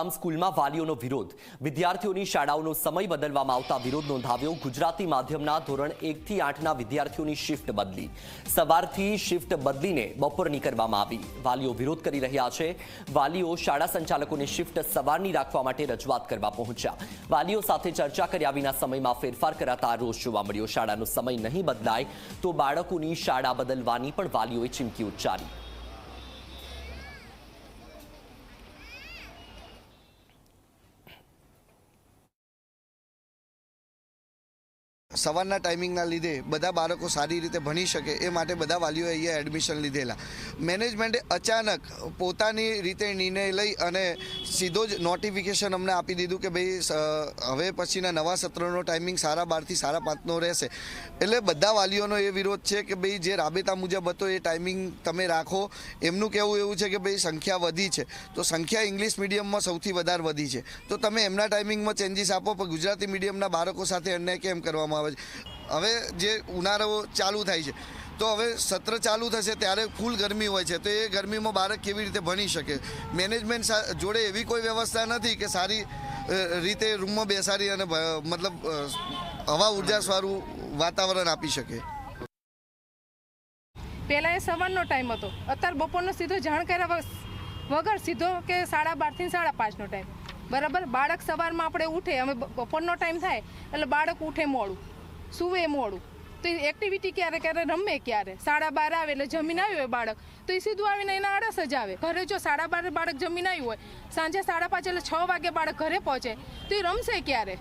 આમ સ્કૂલમાં વાલીઓનો વિરોધ. વિદ્યાર્થીઓની શાળાઓનો સમય બદલવામાં આવતા વિરોધ નોંધાવ્યો. ગુજરાતી માધ્યમના ધોરણ એકથી આઠના વિદ્યાર્થીઓની શિફ્ટ બદલી. સવારથી શિફ્ટ બદલીને બપોરની કરવામાં આવી. વાલીઓ વિરોધ કરી રહ્યા છે. વાલીઓ શાળા સંચાલકોની શિફ્ટ સવારની રાખવા માટે રજૂઆત કરવા પહોંચ્યા. વાલીઓ સાથે ચર્ચા કર્યા વિના સમયમાં ફેરફાર કરાતા રોષ જોવા મળ્યો. શાળાનો સમય નહીં બદલાય તો બાળકોની શાળા બદલવાની પણ વાલીઓએ ચીમકી ઉચ્ચારી. સવારના ટાઈમિંગના લીધે બધા બાળકો સારી રીતે ભણી શકે એ માટે બધા વાલીઓએ અહીંયા એડમિશન લીધેલા. મેનેજમેન્ટે અચાનક પોતાની રીતે નિર્ણય લઈ અને સીધો જ નોટિફિકેશન અમને આપી દીધું કે ભાઈ હવે પછીના નવા સત્રનો ટાઈમિંગ સારા બારથી સારા પાંચનો રહેશે. એટલે બધા વાલીઓનો એ વિરોધ છે કે ભાઈ, જે રાબેતા મુજબ હતો એ ટાઈમિંગ તમે રાખો. એમનું કહેવું એવું છે કે ભાઈ, સંખ્યા વધી છે. તો સંખ્યા ઇંગ્લિશ મીડિયમમાં સૌથી વધારે વધી છે. તો તમે એમના ટાઈમિંગમાં ચેન્જીસ આપો, પણ ગુજરાતી મીડિયમના બાળકો સાથે અન્યાય કેમ કરવામાં આવે છે? હવે જે ઉનાળો ચાલુ થાય છે તો હવે સત્ર ચાલુ થશે ત્યારે ફૂલ ગરમી હોય છે. તો એ ગરમીમાં બાળક કેવી રીતે ભણી શકે? મેનેજમેન્ટ જોડે એવી કોઈ વ્યવસ્થા નથી કે સારી રીતે રૂમમાં બેસાડી અને મતલબ હવા ઉર્જાસવાળું વાતાવરણ આપી શકે. પહેલાં એ સવારનો ટાઈમ હતો. અત્યારે બપોરનો સીધો જાણ કર્યા વગર સીધો કે સાડા બારથી સાડા પાંચનો ટાઈમ. બરાબર? બાળક સવારમાં આપણે ઉઠે, અમે બપોરનો ટાઈમ થાય એટલે બાળક ઉઠે મોડું. સૂવે મોડું. તો એ એક્ટિવિટી ક્યારે ક્યારે રમે ક્યારે? સાડા બાર આવે એટલે જમીન આવ્યું હોય બાળક. તો એ સીધું આવીને એના આળસ જ આવે. ઘરે જો સાડા બાર બાળક જમીન આવ્યું હોય, સાંજે સાડા પાંચ એટલે છ વાગે બાળક ઘરે પહોંચે. તો એ રમશે ક્યારે?